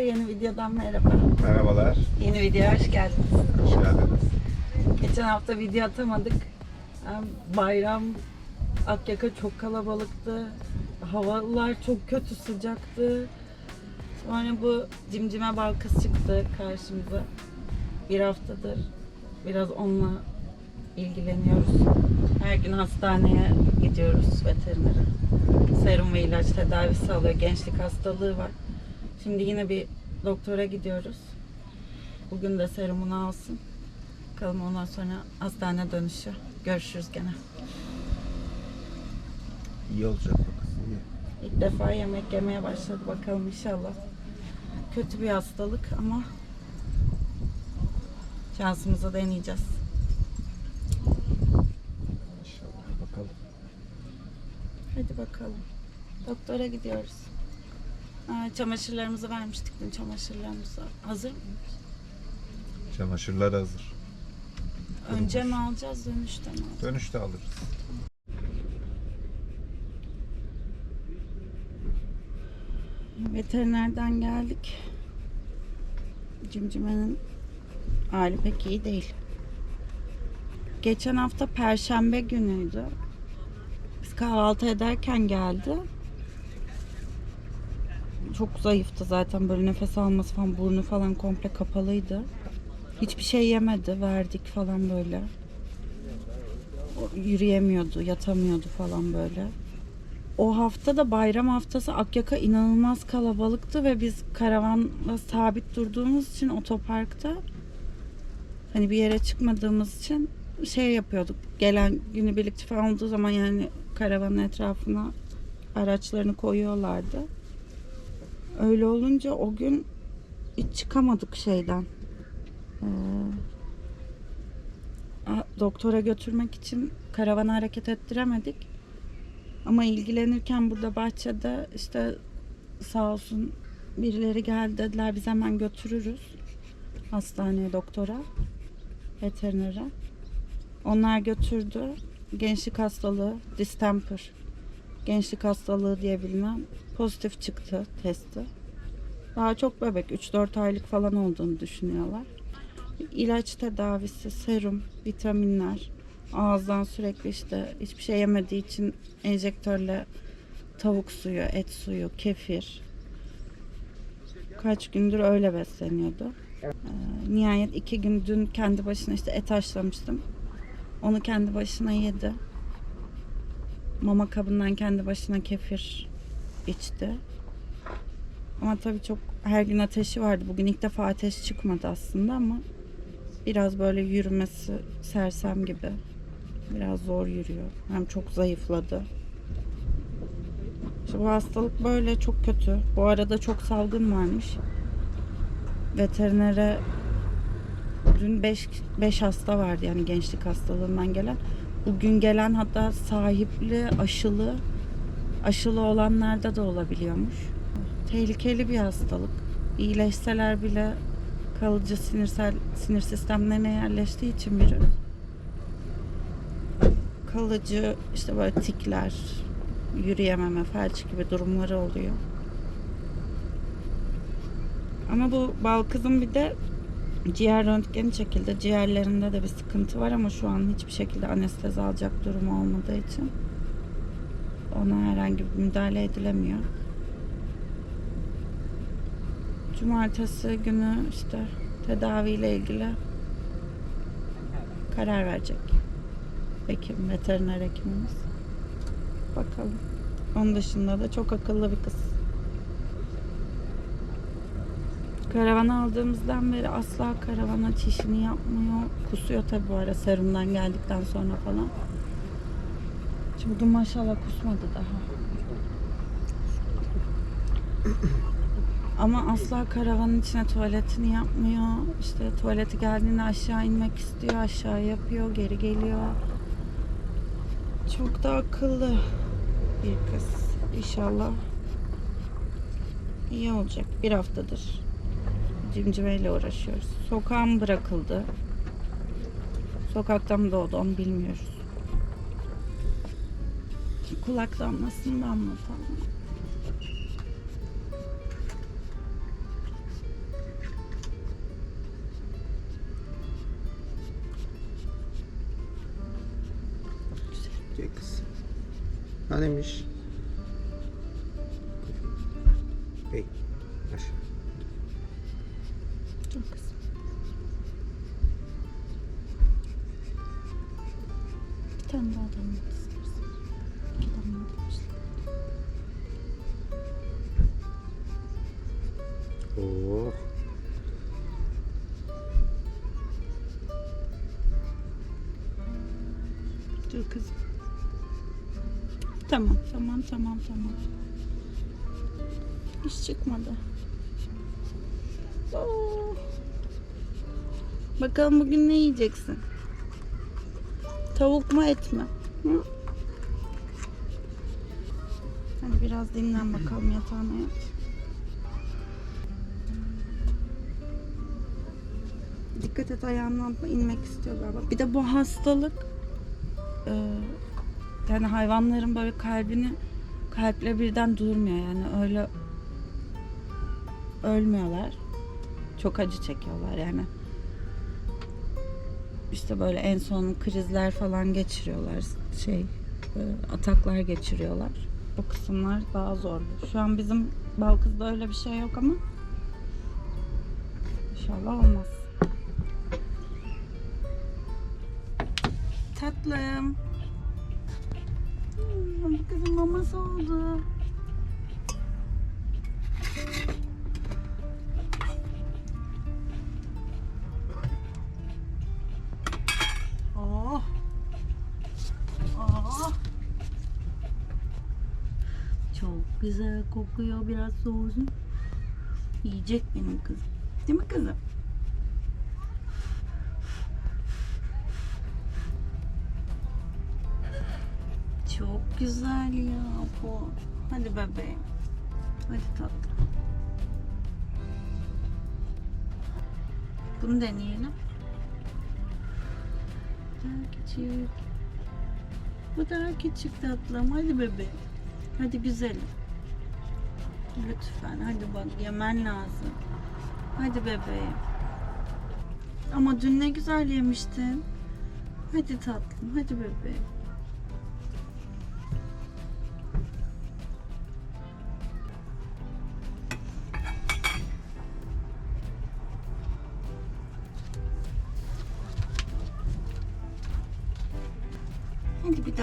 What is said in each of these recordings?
Herkese yeni videodan merhaba. Merhabalar, Yeni videoya hoş geldiniz. hoş geldiniz. Geçen hafta video atamadık. Bayram Akyaka çok kalabalıktı. Havalar çok kötü sıcaktı. Sonra bu cimcime balkız çıktı karşımıza. Bir haftadır biraz onunla ilgileniyoruz. Her gün hastaneye gidiyoruz veterinere. Serum ve ilaç tedavisi alıyor. Gençlik hastalığı var. Şimdi yine bir doktora gidiyoruz. Bugün de serumunu alsın. Bakalım ondan sonra hastane dönüşü. Görüşürüz gene. İyi olacak bu kız, iyi. İlk defa yemek yemeye başladı bakalım inşallah. Kötü bir hastalık ama şansımızı deneyeceğiz. İnşallah bakalım. Hadi bakalım. Doktora gidiyoruz. Aa, çamaşırlarımızı vermiştik dün çamaşırlarımızı. Hazır mı? Çamaşırlar hazır. Önce mi alacağız dönüşte mi alacağız? Dönüşte alırız. Veterinerden geldik. Cimcimenin hali pek iyi değil. Geçen hafta perşembe günüydü. Biz kahvaltı ederken geldi. Çok zayıftı zaten böyle nefes alması falan burnu falan komple kapalıydı. Hiçbir şey yemedi verdik falan böyle. O Yürüyemiyordu, yatamıyordu falan böyle. O hafta da bayram haftası Akyaka inanılmaz kalabalıktı ve biz karavanla sabit durduğumuz için otoparkta hani bir yere çıkmadığımız için şey yapıyorduk. Gelen günübirlikçi falan olduğu zaman yani karavanın etrafına araçlarını koyuyorlardı. Öyle olunca o gün hiç çıkamadık şeyden. Ee, doktora götürmek için karavanı hareket ettiremedik. Ama ilgilenirken burada bahçede işte sağ olsun birileri geldi dediler biz hemen götürürüz hastaneye doktora veterinere. Onlar götürdü. Gençlik hastalığı distemper. Gençlik hastalığı diye pozitif çıktı testi. Daha çok bebek 3-4 aylık falan olduğunu düşünüyorlar. İlaç tedavisi, serum, vitaminler, ağızdan sürekli işte hiçbir şey yemediği için enjektörle tavuk suyu, et suyu, kefir. Kaç gündür öyle besleniyordu. Ee, nihayet iki gün dün kendi başına işte et haşlamıştım. Onu kendi başına yedi. Mama kabından kendi başına kefir içti. Ama tabii çok her gün ateşi vardı. Bugün ilk defa ateş çıkmadı aslında ama biraz böyle yürümesi sersem gibi. Biraz zor yürüyor. Hem çok zayıfladı. İşte bu hastalık böyle çok kötü. Bu arada çok salgın varmış. Veterinere dün 5 5 hasta vardı yani gençlik hastalığından gelen. Bugün gelen hatta sahipli aşılı aşılı olanlarda da olabiliyormuş. Tehlikeli bir hastalık. İyileşseler bile kalıcı sinirsel sinir sistemlerine yerleştiği için virüs kalıcı işte böyle tikler, yürüyememe, felç gibi durumları oluyor. Ama bu bal kızın bir de ciğer röntgeni çekildi. Ciğerlerinde de bir sıkıntı var ama şu an hiçbir şekilde anestezi alacak durumu olmadığı için ona herhangi bir müdahale edilemiyor. Cumartesi günü işte tedaviyle ilgili karar verecek hekim, veteriner hekimimiz. Bakalım. Onun dışında da çok akıllı bir kız. Karavan aldığımızdan beri asla karavana çişini yapmıyor. Kusuyor tabi bu ara serumdan geldikten sonra falan. Şimdi bugün maşallah kusmadı daha. Ama asla karavanın içine tuvaletini yapmıyor. İşte tuvaleti geldiğinde aşağı inmek istiyor. Aşağı yapıyor, geri geliyor. Çok da akıllı bir kız. İnşallah iyi olacak. Bir haftadır cimcimeyle uğraşıyoruz. Sokağa mı bırakıldı? Sokakta mı doğdu onu bilmiyoruz kulak damlasını damlatalım. Güzel. Şey, kız. Hanemiş. Tamam. Hiç çıkmadı. Oo. Bakalım bugün ne yiyeceksin? Tavuk mu et mi? Hı? Hadi biraz dinlen bakalım yatağına yat. Dikkat et ayağından inmek istiyor galiba. Bir de bu hastalık e, yani hayvanların böyle kalbini kalple birden durmuyor yani öyle ölmüyorlar. Çok acı çekiyorlar yani. İşte böyle en son krizler falan geçiriyorlar. Şey e, ataklar geçiriyorlar. O kısımlar daha zorlu. Şu an bizim Balkız'da öyle bir şey yok ama inşallah olmaz. Tatlım. Hmm, bu kızın maması oldu. Oh. Oh. Çok güzel kokuyor biraz soğusun. Yiyecek benim kızım. Değil mi kızım? Güzel ya bu. Hadi bebeğim. Hadi tatlım. Bunu deneyelim. Daha küçük. Bu daha küçük tatlım. Hadi bebeğim. Hadi güzelim. Lütfen hadi bak yemen lazım. Hadi bebeğim. Ama dün ne güzel yemiştin. Hadi tatlım, hadi bebeğim.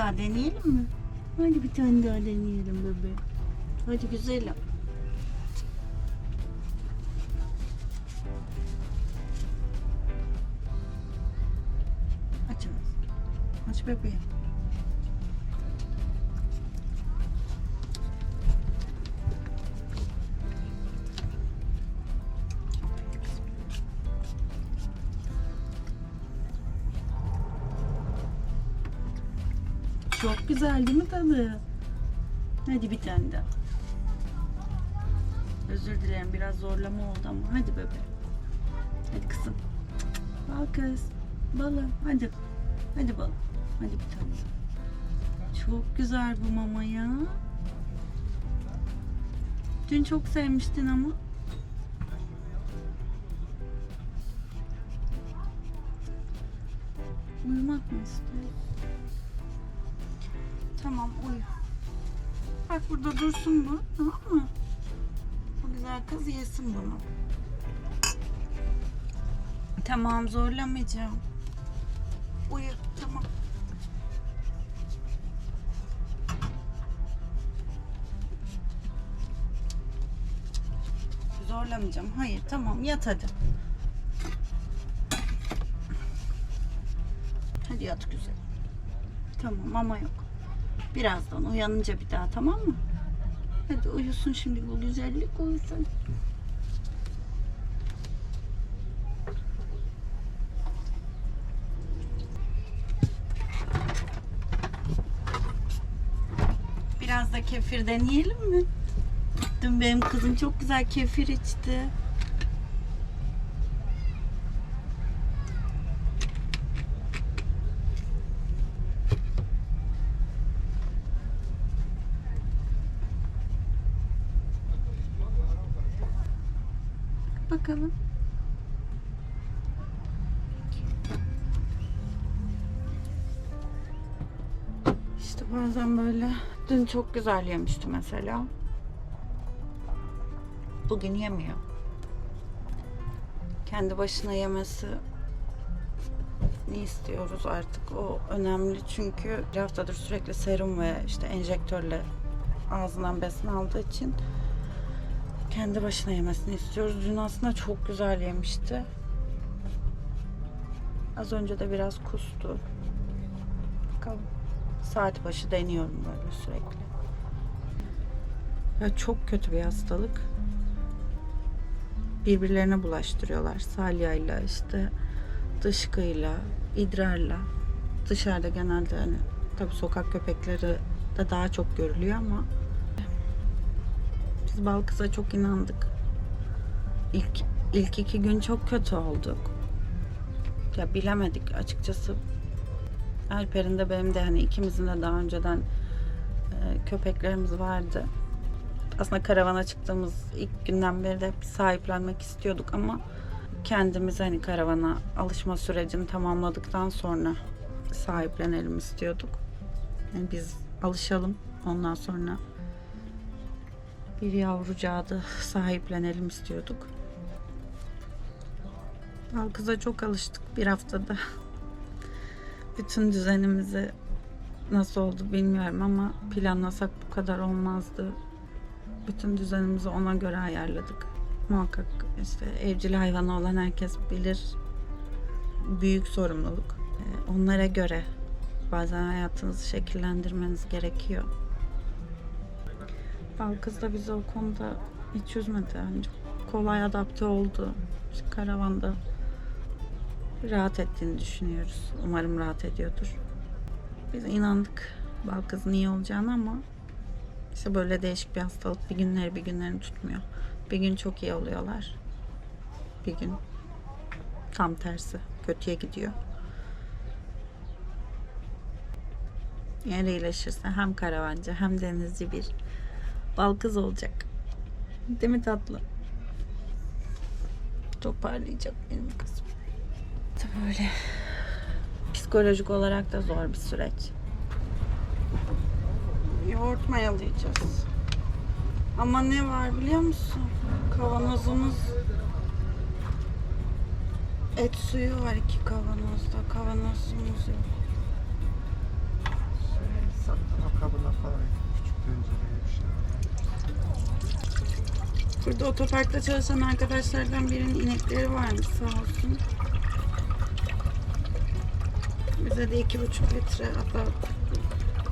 Daha deneyelim mi? Hadi bir tane daha deneyelim bebeğim. Hadi güzelim. Aç ağzını. Aç bebeğim. Güzel değil mi tadı? Hadi bir tane daha. Özür dilerim biraz zorlama oldu ama hadi bebe. Hadi kızım. Al kız. Balım hadi. Hadi balım. Hadi bir tane daha. Çok güzel bu mama ya. Dün çok sevmiştin ama. Uyumak mı istiyorsun? Tamam uyu. Bak burada dursun bu. Tamam mı? Bu güzel kız yesin bunu. Tamam zorlamayacağım. Uyu tamam. Zorlamayacağım. Hayır tamam yat hadi. Hadi yat güzel. Tamam ama yok. Birazdan uyanınca bir daha tamam mı? Hadi uyusun şimdi bu güzellik uyusun. Biraz da kefir deneyelim mi? Dün benim kızım çok güzel kefir içti. Bazen böyle dün çok güzel yemişti mesela. Bugün yemiyor. Kendi başına yemesi ne istiyoruz artık o önemli çünkü bir haftadır sürekli serum ve işte enjektörle ağzından besin aldığı için kendi başına yemesini istiyoruz. Dün aslında çok güzel yemişti. Az önce de biraz kustu. Bakalım. Saat başı deniyorum böyle sürekli. Ya çok kötü bir hastalık. Birbirlerine bulaştırıyorlar. Salyayla işte dışkıyla, idrarla. Dışarıda genelde hani tabii sokak köpekleri de daha çok görülüyor ama biz Balkız'a çok inandık. İlk, ilk iki gün çok kötü olduk. Ya bilemedik açıkçası. Alper'in de benim de hani ikimizin de daha önceden e, köpeklerimiz vardı. Aslında karavana çıktığımız ilk günden beri de sahiplenmek istiyorduk ama kendimiz hani karavana alışma sürecini tamamladıktan sonra sahiplenelim istiyorduk. Yani biz alışalım ondan sonra bir yavrucağı da sahiplenelim istiyorduk. Balkız'a çok alıştık bir haftada. Bütün düzenimizi nasıl oldu bilmiyorum ama planlasak bu kadar olmazdı. Bütün düzenimizi ona göre ayarladık. Muhakkak işte evcil hayvanı olan herkes bilir. Büyük sorumluluk. Ee, Onlara göre bazen hayatınızı şekillendirmeniz gerekiyor. Balkız da bizi o konuda hiç üzmedi. Yani çok kolay adapte oldu. Karavanda rahat ettiğini düşünüyoruz. Umarım rahat ediyordur. Biz inandık Balkız'ın iyi olacağını ama işte böyle değişik bir hastalık bir günleri bir günlerini tutmuyor. Bir gün çok iyi oluyorlar. Bir gün tam tersi kötüye gidiyor. Eğer iyileşirse hem karavancı hem denizci bir balkız olacak. Değil mi tatlı? Toparlayacak benim kızım. İşte böyle psikolojik olarak da zor bir süreç. Yoğurt mayalayacağız. Ama ne var biliyor musun? Kavanozumuz et suyu var iki kavanozda. Kavanozumuz yok. Şey, saklama kabına falan. Küçük tencereye bir şey. Burada otoparkta çalışan arkadaşlardan birinin inekleri varmış sağ olsun. Bize de iki buçuk litre hatta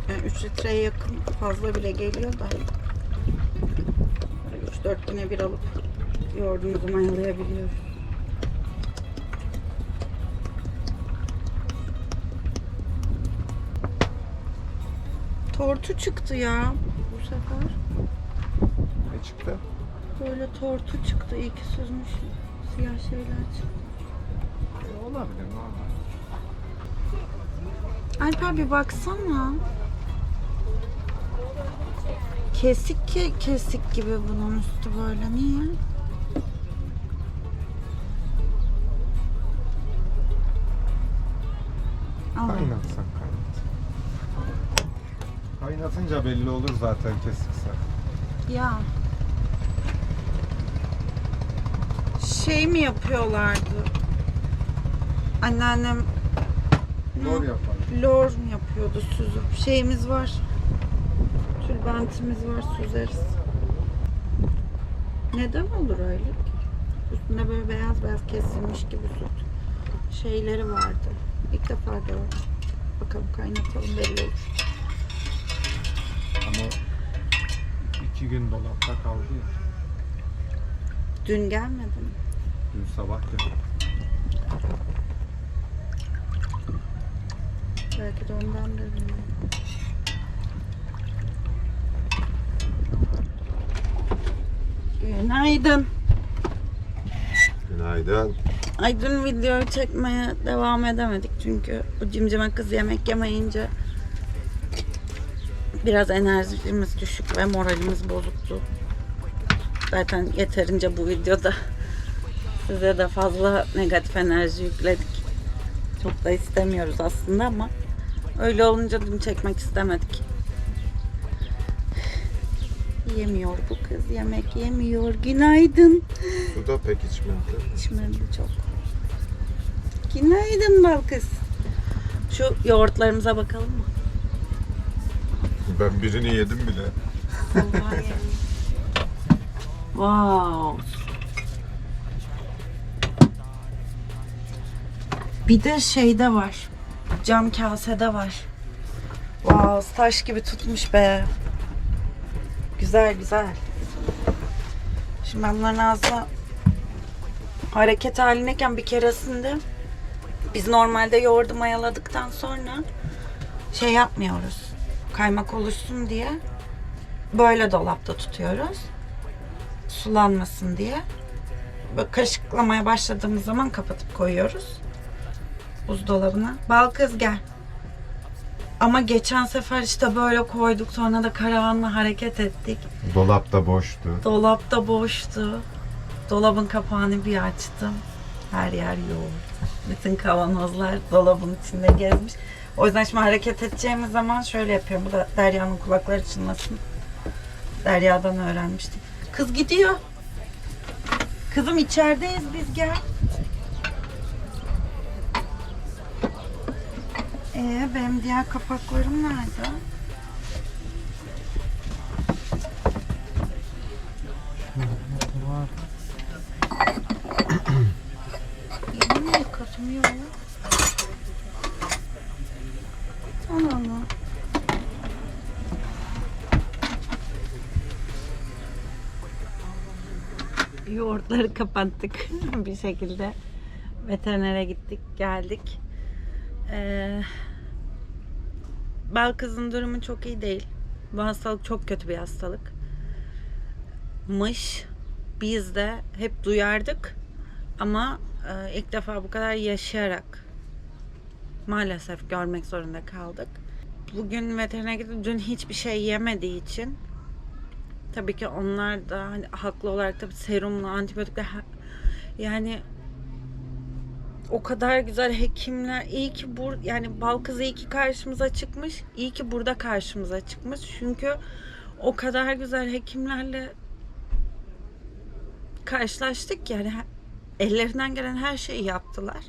yani üç litreye yakın fazla bile geliyor da böyle üç dört güne bir alıp yoğurdumuzu mayalayabiliyoruz. Tortu çıktı ya bu sefer. Ne çıktı? Böyle tortu çıktı. İyi ki süzmüş. Siyah şeyler çıktı. E, olabilir normal. Alper bir baksana. Kesik ki kesik gibi bunun üstü böyle. Niye? Kaynatsan kaynat. Kaynatınca belli olur zaten kesikse. Ya. Şey mi yapıyorlardı? Anneannem Zor yapar. Lor mu yapıyordu süzüp? Şeyimiz var. Tülbentimiz var süzeriz. Neden olur öyle ki? Üstünde böyle beyaz beyaz kesilmiş gibi süt şeyleri vardı. İlk defa gördüm. Bakalım kaynatalım belli olur. Ama iki gün dolapta kaldı ya. Dün gelmedi mi? Dün sabah geldi. Belki de ondan da bilmiyorum. Günaydın. Günaydın. Ay dün video çekmeye devam edemedik çünkü bu cimcime kız yemek yemeyince biraz enerjimiz düşük ve moralimiz bozuktu. Zaten yeterince bu videoda size de fazla negatif enerji yükledik. Çok da istemiyoruz aslında ama Öyle olunca dün çekmek istemedik. Yemiyor bu kız. Yemek yemiyor. Günaydın. Su da pek içmedi. İçmedi çok. Günaydın bal kız. Şu yoğurtlarımıza bakalım mı? Ben birini yedim bile. wow. Bir de şeyde var. Cam kasede var. Wow, taş gibi tutmuş be. Güzel güzel. Şimdi ben bunların ağzına hareket halindeyken bir keresinde biz normalde yoğurdu mayaladıktan sonra şey yapmıyoruz. Kaymak oluşsun diye böyle dolapta tutuyoruz. Sulanmasın diye. Böyle kaşıklamaya başladığımız zaman kapatıp koyuyoruz. Buzdolabına. Bal kız gel. Ama geçen sefer işte böyle koyduk sonra da karavanla hareket ettik. Dolap da boştu. Dolap da boştu. Dolabın kapağını bir açtım. Her yer yoğurt. Bütün kavanozlar dolabın içinde gezmiş. O yüzden şimdi hareket edeceğimiz zaman şöyle yapıyorum. Bu da Derya'nın kulakları çınlasın. Derya'dan öğrenmiştim. Kız gidiyor. Kızım içerideyiz biz gel. Ee, benim diğer kapaklarım nerede? Ya? Allah Allah. Yoğurtları kapattık bir şekilde. Veterinere gittik, geldik. Ee, bal kızın durumu çok iyi değil. Bu hastalık çok kötü bir hastalık. Mış. Biz de hep duyardık. Ama e, ilk defa bu kadar yaşayarak maalesef görmek zorunda kaldık. Bugün veterinere gittim. Dün hiçbir şey yemediği için tabii ki onlar da hani haklı olarak tabii serumla antibiyotikle yani o kadar güzel hekimler iyi ki bur yani bal kızı iyi ki karşımıza çıkmış. iyi ki burada karşımıza çıkmış. Çünkü o kadar güzel hekimlerle karşılaştık yani ellerinden gelen her şeyi yaptılar.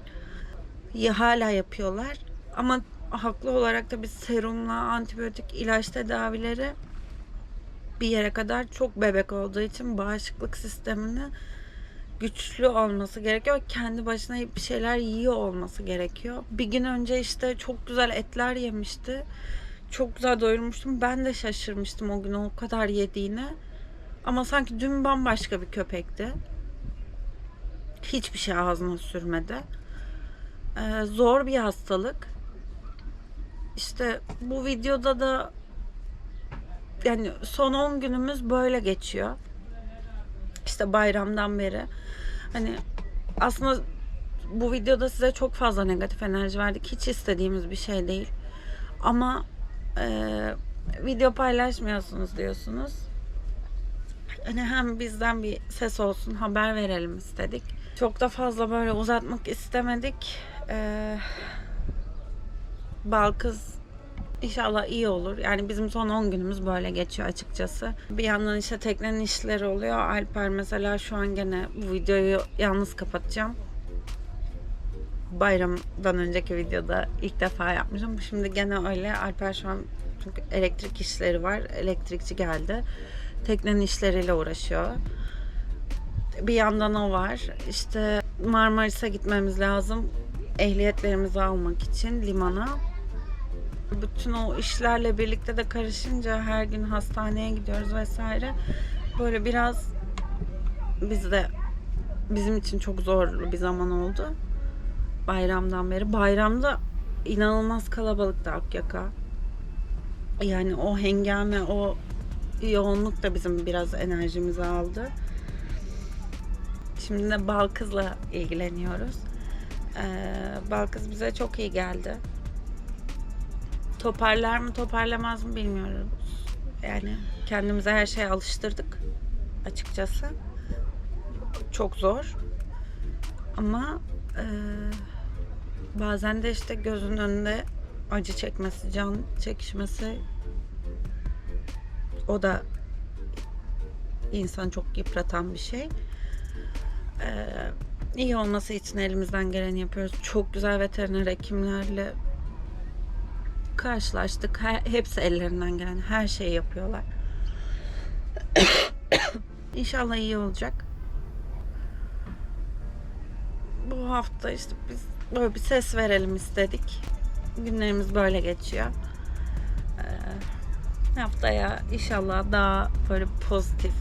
Ya hala yapıyorlar. Ama haklı olarak da bir serumla antibiyotik ilaç tedavileri bir yere kadar çok bebek olduğu için bağışıklık sistemini güçlü olması gerekiyor. Kendi başına bir şeyler yiyor olması gerekiyor. Bir gün önce işte çok güzel etler yemişti. Çok güzel doyurmuştum. Ben de şaşırmıştım o gün o kadar yediğine. Ama sanki dün bambaşka bir köpekti. Hiçbir şey ağzına sürmedi. Ee, zor bir hastalık. İşte bu videoda da yani son 10 günümüz böyle geçiyor. İşte bayramdan beri. Hani aslında bu videoda size çok fazla negatif enerji verdik. Hiç istediğimiz bir şey değil. Ama e, video paylaşmıyorsunuz diyorsunuz. Hani hem bizden bir ses olsun haber verelim istedik. Çok da fazla böyle uzatmak istemedik. Ee, Balkız inşallah iyi olur. Yani bizim son 10 günümüz böyle geçiyor açıkçası. Bir yandan işte teknenin işleri oluyor. Alper mesela şu an gene bu videoyu yalnız kapatacağım. Bayramdan önceki videoda ilk defa yapmışım. Şimdi gene öyle. Alper şu an çünkü elektrik işleri var. Elektrikçi geldi. Teknenin işleriyle uğraşıyor. Bir yandan o var. İşte Marmaris'e gitmemiz lazım. Ehliyetlerimizi almak için limana. Bütün o işlerle birlikte de karışınca her gün hastaneye gidiyoruz vesaire. Böyle biraz bizde bizim için çok zorlu bir zaman oldu. Bayramdan beri. Bayramda inanılmaz kalabalıktı Akyaka. Yani o hengame, o yoğunluk da bizim biraz enerjimizi aldı. Şimdi de Balkız'la ilgileniyoruz. Ee, Balkız bize çok iyi geldi. Toparlar mı toparlamaz mı bilmiyoruz. Yani kendimize her şeye alıştırdık açıkçası. Çok zor. Ama e, bazen de işte gözün önünde acı çekmesi, can çekişmesi o da insan çok yıpratan bir şey. Ee, iyi olması için elimizden geleni yapıyoruz. Çok güzel veteriner hekimlerle karşılaştık. Her, hepsi ellerinden gelen her şeyi yapıyorlar. İnşallah iyi olacak. Bu hafta işte biz böyle bir ses verelim istedik. Günlerimiz böyle geçiyor. Ee, haftaya inşallah daha böyle pozitif,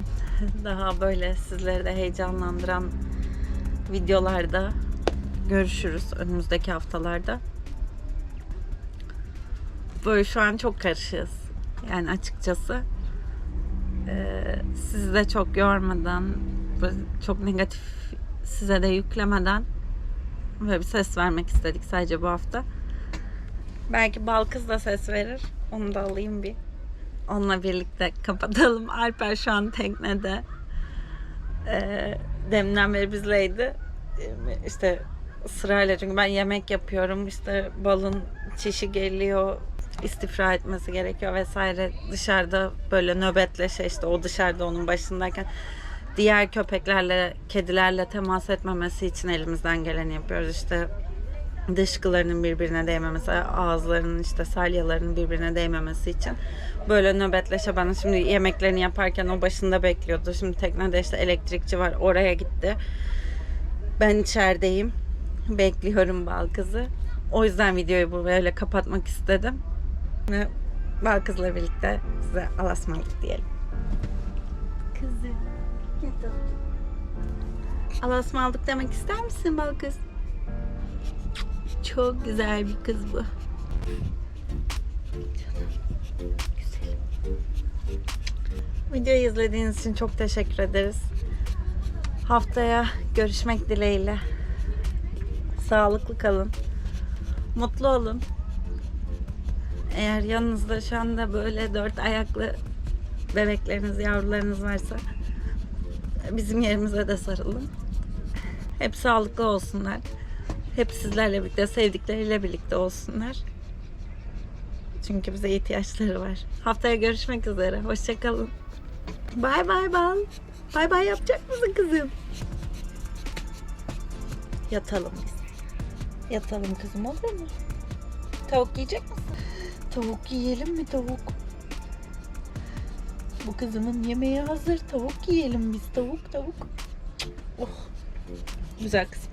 daha böyle sizleri de heyecanlandıran videolarda görüşürüz önümüzdeki haftalarda. Böyle şu an çok karışığız. Yani açıkçası. Ee, sizi de çok yormadan, çok negatif size de yüklemeden böyle bir ses vermek istedik sadece bu hafta. Belki Balkız da ses verir. Onu da alayım bir. Onunla birlikte kapatalım. Alper şu an teknede. Ee, deminden beri bizleydi. İşte sırayla çünkü ben yemek yapıyorum. İşte balın çişi geliyor. İstifra etmesi gerekiyor vesaire. Dışarıda böyle nöbetleşe işte o dışarıda onun başındayken diğer köpeklerle, kedilerle temas etmemesi için elimizden geleni yapıyoruz. İşte dışkılarının birbirine değmemesi, ağızlarının işte salyalarının birbirine değmemesi için böyle nöbetleşe bana şimdi yemeklerini yaparken o başında bekliyordu. Şimdi teknede işte elektrikçi var oraya gitti. Ben içerideyim. Bekliyorum bal kızı. O yüzden videoyu böyle kapatmak istedim. Bal kızla birlikte size alasmalık diyelim. Kızım. Alasmalık demek ister misin bal kız? Çok güzel bir kız bu. Videoyu izlediğiniz için çok teşekkür ederiz. Haftaya görüşmek dileğiyle. Sağlıklı kalın. Mutlu olun. Eğer yanınızda şu anda böyle dört ayaklı bebekleriniz, yavrularınız varsa bizim yerimize de sarılın. Hep sağlıklı olsunlar. Hep sizlerle birlikte, sevdikleriyle birlikte olsunlar. Çünkü bize ihtiyaçları var. Haftaya görüşmek üzere. Hoşçakalın. Bay bay bal. Bay bay yapacak mısın kızım? Yatalım biz. Yatalım kızım olur mu? Tavuk yiyecek misin? Tavuk yiyelim mi tavuk? Bu kızımın yemeği hazır. Tavuk yiyelim biz. Tavuk tavuk. Oh. Güzel kızım.